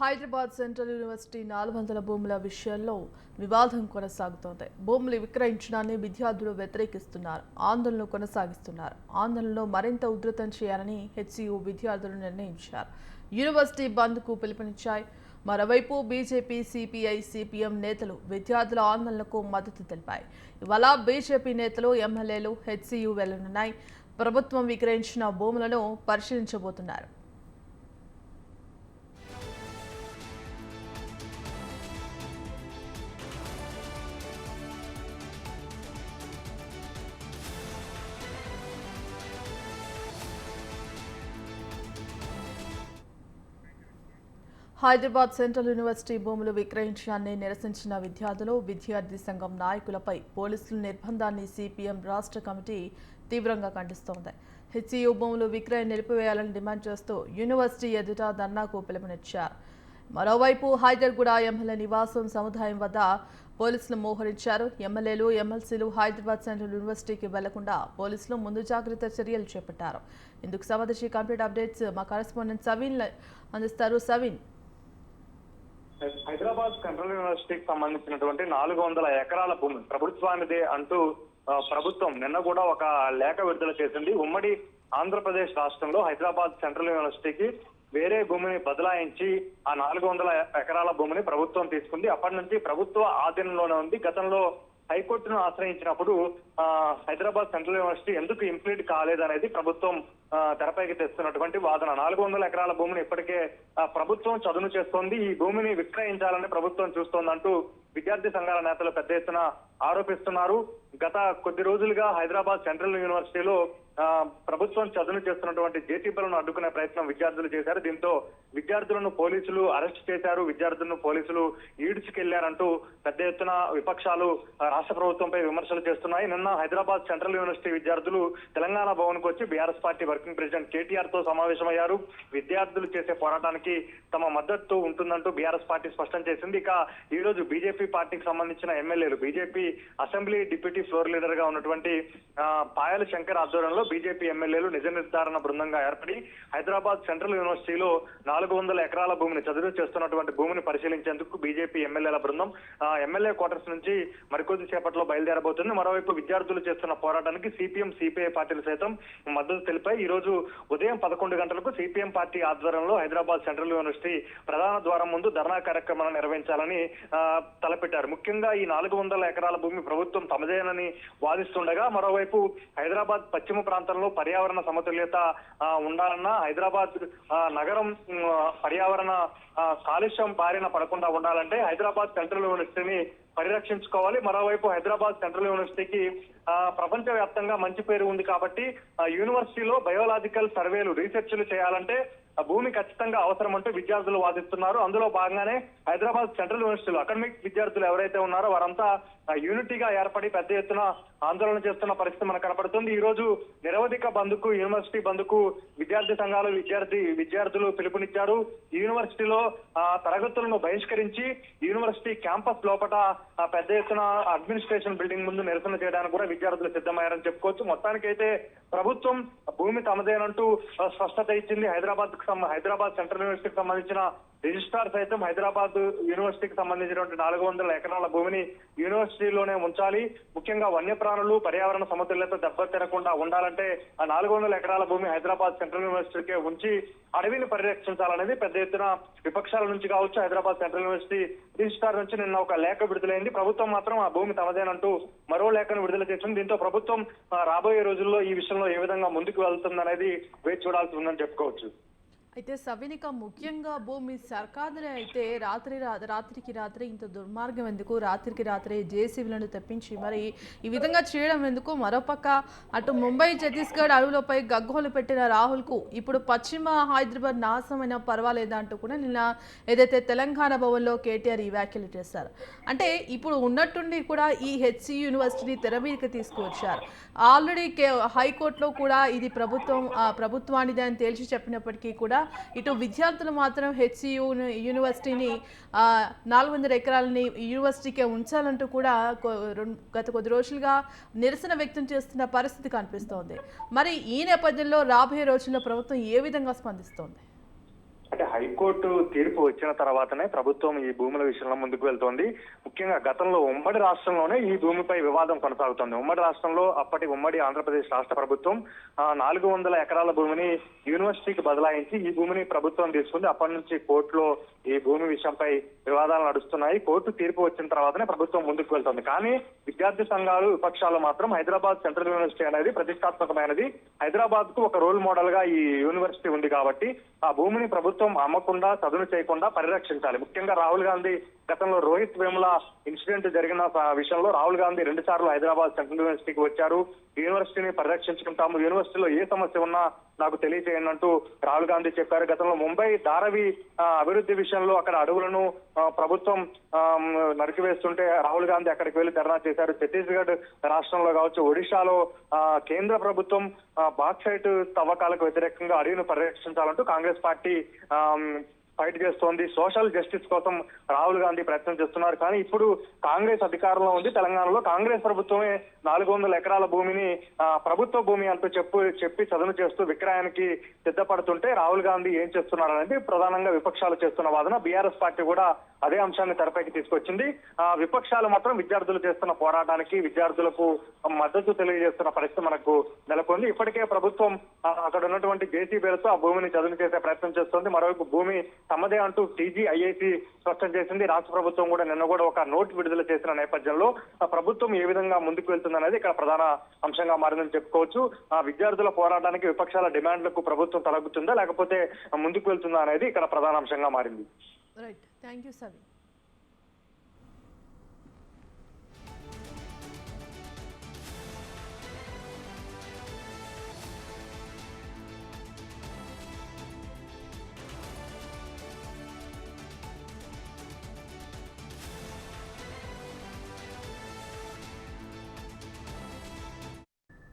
Hyderabad central university నాలుగు వందల భూముల విషయంలో వివాదం కొనసాగుతోంది. భూములు విక్రయించడాన్ని విద్యార్థులు వ్యతిరేకిస్తున్నారు. ఆందోళనలు కొనసాగిస్తున్నారు. ఆందోళనలో మరింత ఉధృతం చేయాలని హెచ్సియు విద్యార్థులు నిర్ణయించారు. యూనివర్సిటీ బంద్కు పిలుపునిచ్చాయి. మరోవైపు బీజేపీ సిపిఐ సిపిఎం నేతలు విద్యార్థుల ఆందోళనకు మద్దతు తెలిపాయి. ఇవాళ బీజేపీ నేతలు ఎమ్మెల్యేలు హెచ్సియు వెళ్ళనున్నాయి. ప్రభుత్వం విక్రయించిన భూములను పరిశీలించబోతున్నారు. హైదరాబాద్ సెంట్రల్ యూనివర్సిటీ భూములు విక్రయించడాన్ని నిరసించిన విద్యార్థులు విద్యార్థి సంఘం నాయకులపై పోలీసుల నిర్బంధాన్ని సిపిఎం రాష్ట్ర కమిటీ తీవ్రంగా ఖండిస్తోంది. హెచ్సియు భూములు విక్రయం నిలిపివేయాలని డిమాండ్ చేస్తూ యూనివర్సిటీ ఎదుట ధర్నాకు పిలుపునిచ్చారు. మరోవైపు హైదర్గూడ ఎమ్మెల్యే నివాసం సముదాయం వద్ద పోలీసులు మోహరించారు. ఎమ్మెల్యేలు ఎమ్మెల్సీలు హైదరాబాద్ సెంట్రల్ యూనివర్సిటీకి వెళ్ళకుండా పోలీసులు ముందు జాగ్రత్త చర్యలు చేపట్టారు. ఇందుకు సంబంధించి కంప్లీట్ అప్డేట్స్ మా కరెస్పాండెంట్ సవీన్ అందిస్తారు. సవీన్ హైదరాబాద్ సెంట్రల్ యూనివర్సిటీకి సంబంధించినటువంటి నాలుగు వందల ఎకరాల భూమి ప్రభుత్వానిదే అంటూ ప్రభుత్వం నిన్న కూడా ఒక లేఖ విడుదల చేసింది. ఉమ్మడి ఆంధ్రప్రదేశ్ రాష్ట్రంలో హైదరాబాద్ సెంట్రల్ యూనివర్సిటీకి వేరే భూమిని బదలాయించి ఆ నాలుగు వందల ఎకరాల భూమిని ప్రభుత్వం తీసుకుంది. అప్పటి నుంచి ప్రభుత్వ ఆధీనంలోనే ఉంది. గతంలో హైకోర్టును ఆశ్రయించినప్పుడు ఆ, హైదరాబాద్ సెంట్రల్ యూనివర్సిటీ ఎందుకు ఇంప్లీట్ కాలేదనేది ప్రభుత్వం తెరపైకి తెస్తున్నటువంటి వాదన. నాలుగు వందల ఎకరాల భూమిని ఇప్పటికే ఆ, ప్రభుత్వం చదును చేస్తోంది. ఈ భూమిని విక్రయించాలని ప్రభుత్వం చూస్తోందంటూ విద్యార్థి సంఘాల నేతలు పెద్ద ఎత్తున ఆరోపిస్తున్నారు. గత కొద్ది రోజులుగా హైదరాబాద్ సెంట్రల్ యూనివర్సిటీలో ప్రభుత్వం చదును చేస్తున్నటువంటి జేసీబీలను అడ్డుకునే ప్రయత్నం విద్యార్థులు చేశారు. దీంతో విద్యార్థులను పోలీసులు అరెస్ట్ చేశారు. విద్యార్థులను పోలీసులు ఈడ్చుకెళ్ళారంటూ పెద్ద ఎత్తున విపక్షాలు రాష్ట్ర ప్రభుత్వంపై విమర్శలు చేస్తున్నాయి. నిన్న హైదరాబాద్ సెంట్రల్ యూనివర్సిటీ విద్యార్థులు తెలంగాణ భవన్కు వచ్చి బీఆర్ఎస్ పార్టీ వర్కింగ్ ప్రెసిడెంట్ కేటీఆర్తో సమావేశమయ్యారు. విద్యార్థులు చేసే పోరాటానికి తమ మద్దతు ఉంటుందంటూ బీఆర్ఎస్ పార్టీ స్పష్టం చేసింది. ఇక ఈ రోజు బీజేపీ పార్టీకి సంబంధించిన ఎమ్మెల్యేలు బీజేపీ అసెంబ్లీ డిప్యూటీ ఫ్లోర్ లీడర్గా ఉన్నటువంటి పాయల శంకర్ ఆధ్వర్యంలో బీజేపీ ఎమ్మెల్యేలు నిజ నిర్ధారణ బృందంగా ఏర్పడి హైదరాబాద్ సెంట్రల్ యూనివర్సిటీలో నాలుగు వందల ఎకరాల భూమిని చదువు చేస్తున్నటువంటి భూమిని పరిశీలించేందుకు బీజేపీ ఎమ్మెల్యేల బృందం ఎమ్మెల్యే క్వార్టర్స్ నుంచి మరికొద్ది సేపట్లో బయలుదేరబోతుంది. మరోవైపు విద్యార్థులు చేస్తున్న పోరాటానికి సిపిఎం సిపిఐ పార్టీలు సైతం మద్దతు తెలిపాయి. ఈ రోజు ఉదయం పదకొండు గంటలకు సిపిఎం పార్టీ ఆధ్వర్యంలో హైదరాబాద్ సెంట్రల్ యూనివర్సిటీ ప్రధాన ద్వారం ముందు ధర్నా కార్యక్రమాలను నిర్వహించాలని తలపెట్టారు. ముఖ్యంగా ఈ నాలుగు వందల ఎకరాల భూమి ప్రభుత్వం తమదేనని వాదిస్తుండగా మరోవైపు హైదరాబాద్ పశ్చిమ ప్రాంతంలో పర్యావరణ సమతుల్యత ఉండాలన్న ఉండాలన్నా హైదరాబాద్ నగరం పర్యావరణ కాలుష్యం బారిన పడకుండా ఉండాలంటే హైదరాబాద్ సెంట్రల్ యూనివర్సిటీని పరిరక్షించుకోవాలి. మరోవైపు హైదరాబాద్ సెంట్రల్ యూనివర్సిటీకి ప్రపంచ వ్యాప్తంగా మంచి పేరు ఉంది కాబట్టి యూనివర్సిటీలో బయోలాజికల్ సర్వేలు రీసెర్చ్లు చేయాలంటే భూమి ఖచ్చితంగా అవసరం అంటూ విద్యార్థులు వాదిస్తున్నారు. అందులో భాగంగానే హైదరాబాద్ సెంట్రల్ యూనివర్సిటీలో అకాడమిక్ విద్యార్థులు ఎవరైతే ఉన్నారో వారంతా యూనిటీ యూనిటీగా ఏర్పడి పెద్ద ఎత్తున ఆందోళన చేస్తున్న పరిస్థితి మనకు కనపడుతుంది. ఈ రోజు నిరవధిక బంధుకు యూనివర్సిటీ బంధుకు విద్యార్థి సంఘాలు విద్యార్థి విద్యార్థులు పిలుపునిచ్చారు. యూనివర్సిటీలో ఆ, తరగతులను బహిష్కరించి యూనివర్సిటీ క్యాంపస్ లోపల పెద్ద ఎత్తున అడ్మినిస్ట్రేషన్ బిల్డింగ్ ముందు నిరసన చేయడానికి కూడా విద్యార్థులు సిద్ధమయ్యారని చెప్పుకోవచ్చు. మొత్తానికైతే ప్రభుత్వం భూమి తమదేనంటూ స్పష్టత ఇచ్చింది. హైదరాబాద్ హైదరాబాద్ సెంట్రల్ యూనివర్సిటీకి సంబంధించిన రిజిస్ట్రార్ సైతం హైదరాబాద్ యూనివర్సిటీకి సంబంధించినటువంటి నాలుగు వందల ఎకరాల భూమిని యూనివర్సిటీలోనే ఉంచాలి. ముఖ్యంగా వన్యప్రాణులు పర్యావరణ సమతుల్యత దెబ్బతినకుండా ఉండాలంటే ఆ నాలుగు వందల ఎకరాల భూమి హైదరాబాద్ సెంట్రల్ యూనివర్సిటీకే ఉంచి అడవిని పరిరక్షించాలనేది పెద్ద ఎత్తున విపక్షాల నుంచి కావచ్చు హైదరాబాద్ సెంట్రల్ యూనివర్సిటీ రిజిస్ట్రార్ నుంచి నిన్న ఒక లేఖ విడుదలైంది. ప్రభుత్వం మాత్రం ఆ భూమి తమదేనంటూ మరో లేఖను విడుదల చేసింది. దీంతో ప్రభుత్వం రాబోయే రోజుల్లో ఈ విషయంలో ఏ విధంగా ముందుకు వెళ్తుందనేది వేచి చూడాల్సి ఉందని చెప్పుకోవచ్చు. అయితే సవినిక ముఖ్యంగా భూమి సర్కారులే అయితే రాత్రి రా- రాత్రికి రాత్రి ఇంత దుర్మార్గం ఎందుకు? రాత్రికి రాత్రి జేసీబీలను తెప్పించి మరి ఈ విధంగా చేయడం ఎందుకు? మరోపక్క అటు ముంబై ఛత్తీస్గఢ్ అడవులపై గగ్గోలు పెట్టిన రాహుల్కు ఇప్పుడు పశ్చిమ హైదరాబాద్ నాశనమైన పర్వాలేదా అంటూ కూడా నిన్న ఏదైతే తెలంగాణ భవన్లో కేటీఆర్ ఈ వ్యాఖ్యలు చేశారు. అంటే ఇప్పుడు ఉన్నట్టుండి కూడా ఈ హెచ్సి యూనివర్సిటీని తెర మీదకి తీసుకువచ్చారు. ఆల్రెడీ కే హైకోర్టులో కూడా ఇది ప్రభుత్వం ప్రభుత్వానిది అని తేల్చి చెప్పినప్పటికీ కూడా ఇటు విద్యార్థులు మాత్రం హెచ్సి యూనివర్సిటీని ఆ, నాలుగు వందల ఎకరాలని యూనివర్సిటీకే ఉంచాలంటూ కూడా గత కొద్ది రోజులుగా నిరసన వ్యక్తం చేస్తున్న పరిస్థితి కనిపిస్తోంది. మరి ఈ నేపథ్యంలో రాబోయే రోజుల్లో ప్రభుత్వం ఏ విధంగా స్పందిస్తోంది? హైకోర్టు తీర్పు వచ్చిన తర్వాతనే ప్రభుత్వం ఈ భూముల విషయంలో ముందుకు వెళ్తోంది. ముఖ్యంగా గతంలో ఉమ్మడి రాష్ట్రంలోనే ఈ భూమిపై వివాదం కొనసాగుతోంది. ఉమ్మడి రాష్ట్రంలో అప్పటి ఉమ్మడి ఆంధ్రప్రదేశ్ రాష్ట్ర ప్రభుత్వం నాలుగు వందల ఎకరాల భూమిని యూనివర్సిటీకి బదలాయించి ఈ భూమిని ప్రభుత్వం తీసుకుంది. అప్పటి నుంచి కోర్టులో ఈ భూమి విషయంపై వివాదాలు నడుస్తున్నాయి. కోర్టు తీర్పు వచ్చిన తర్వాతనే ప్రభుత్వం ముందుకు వెళ్తోంది. కానీ విద్యార్థి సంఘాలు విపక్షాలు మాత్రం హైదరాబాద్ సెంట్రల్ యూనివర్సిటీ అనేది ప్రతిష్టాత్మకమైనది. హైదరాబాద్కు ఒక రోల్ మోడల్గా ఈ యూనివర్సిటీ ఉంది కాబట్టి ఆ భూమిని ప్రభుత్వం అమ్మకుండా చదును చేయకుండా పరిరక్షించాలి. ముఖ్యంగా రాహుల్ గాంధీ గతంలో రోహిత్ వేముల ఇన్సిడెంట్ జరిగిన విషయంలో రాహుల్ గాంధీ రెండు సార్లు హైదరాబాద్ సెంట్రల్ యూనివర్సిటీకి వచ్చారు. యూనివర్సిటీని పరిరక్షించుకుంటాము. యూనివర్సిటీలో ఏ సమస్య ఉన్నా నాకు తెలియజేయండి అంటూ రాహుల్ గాంధీ చెప్పారు. గతంలో ముంబై ధారవి అభివృద్ధి విషయంలో అక్కడ అడవులను ప్రభుత్వం నరికివేస్తుంటే రాహుల్ గాంధీ అక్కడికి వెళ్ళి ధర్నా చేశారు. ఛత్తీస్గఢ్ రాష్ట్రంలో కావచ్చు ఒడిశాలో ఆ, కేంద్ర ప్రభుత్వం బాక్సైట్ తవ్వకాలకు వ్యతిరేకంగా అడవిని పరిరక్షించాలంటూ కాంగ్రెస్ పార్టీ ఆ, ఫైట్ చేస్తోంది. సోషల్ జస్టిస్ కోసం రాహుల్ గాంధీ ప్రయత్నం చేస్తున్నారు. కానీ ఇప్పుడు కాంగ్రెస్ అధికారంలో ఉంది. తెలంగాణలో కాంగ్రెస్ ప్రభుత్వమే నాలుగు వందల ఎకరాల భూమిని ప్రభుత్వ భూమి అంటూ చెప్పు చెప్పి చదును చేస్తూ విక్రయానికి సిద్ధపడుతుంటే రాహుల్ గాంధీ ఏం చేస్తున్నారనేది ప్రధానంగా విపక్షాలు చేస్తున్న వాదన. బీఆర్ఎస్ పార్టీ కూడా అదే అంశాన్ని తెరపైకి తీసుకొచ్చింది. ఆ విపక్షాలు మాత్రం విద్యార్థులు చేస్తున్న పోరాటానికి విద్యార్థులకు మద్దతు తెలియజేస్తున్న పరిస్థితి మనకు నెలకొంది. ఇప్పటికే ప్రభుత్వం అక్కడ ఉన్నటువంటి జేసీబీలతో ఆ భూమిని చదును చేసే ప్రయత్నం చేస్తోంది. మరోవైపు భూమి తమదే అంటూ టీజీ ఐఐసి స్పష్టం చేసింది. రాష్ట్ర ప్రభుత్వం కూడా నిన్న కూడా ఒక నోట్ విడుదల చేసిన నేపథ్యంలో ప్రభుత్వం ఏ విధంగా ముందుకు వెళ్తుందనేది ఇక్కడ ప్రధాన అంశంగా మారిందని చెప్పుకోవచ్చు. ఆ విద్యార్థుల పోరాటానికి విపక్షాల డిమాండ్లకు ప్రభుత్వం తలగుతుందా లేకపోతే ముందుకు వెళ్తుందా అనేది ఇక్కడ ప్రధాన అంశంగా మారింది. Right thank you